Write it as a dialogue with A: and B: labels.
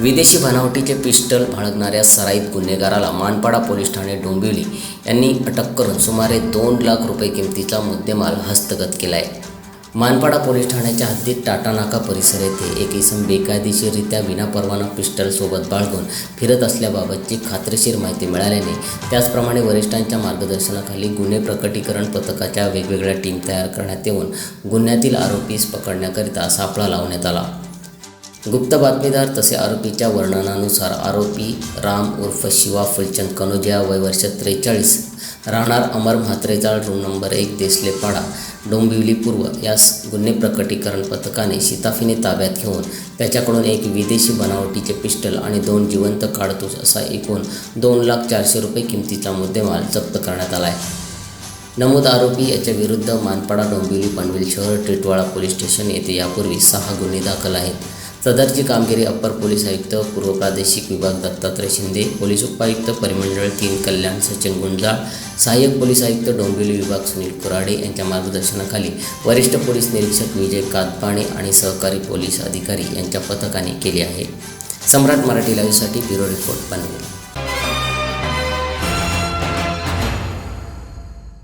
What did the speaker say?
A: विदेशी बनावटीचे पिस्टल बाळगणाऱ्या सराईत गुन्हेगाराला मानपाडा पोलीस ठाणे डोंबिवली यांनी अटक करून सुमारे दोन लाख रुपये किमतीचा मुद्देमाल हस्तगत केला आहे मानपाडा पोलीस ठाण्याच्या हद्दीत टाटा नाका परिसर येथे एक इसम बेकायदेशीररित्या विनापरवाना पिस्टलसोबत बाळगून फिरत असल्याबाबतची खात्रीशीर माहिती मिळाल्याने त्याचप्रमाणे वरिष्ठांच्या मार्गदर्शनाखाली गुन्हे प्रकटीकरण पथकाच्या वेगवेगळ्या टीम तयार करण्यात येऊन गुन्ह्यातील आरोपीस पकडण्याकरिता सापळा लावण्यात आला. गुप्त बातमीदार तसे आरोपीच्या वर्णनानुसार आरोपी राम उर्फ शिवा फुलचंद कनोजिया वय वर्ष त्रेचाळीस राहणार अमर म्हात्रेचाळ रूम नंबर एक देसलेपाडा डोंबिवली पूर्व यास गुन्हे प्रकटीकरण पथकाने शिताफीने ताब्यात घेऊन त्याच्याकडून एक विदेशी बनावटीचे पिस्टल आणि दोन जिवंत काडतूस असा एकूण दोन लाख चारशे रुपये किमतीचा मुद्देमाल जप्त करण्यात आला आहे नमूद आरोपी याच्या विरुद्ध मानपाडा डोंबिवली पनवेल शहर टिटवाळा पोलीस स्टेशन येथे यापूर्वी सहा गुन्हे दाखल आहेत. सदरची कामगिरी अप्पर पोलीस आयुक्त पूर्व प्रादेशिक विभाग दत्तात्रय शिंदे पोलीस उपायुक्त परिमंडळ तीन कल्याण सचिन गुंजाळ सहाय्यक पोलीस आयुक्त डोंबिवली विभाग सुनील कुराडे यांच्या मार्गदर्शनाखाली वरिष्ठ पोलीस निरीक्षक विजय कातपाणे आणि सहकारी पोलीस अधिकारी यांच्या पथकाने केली आहे. सम्राट मराठी लाईव्हसाठी ब्युरो रिपोर्ट पनवेल.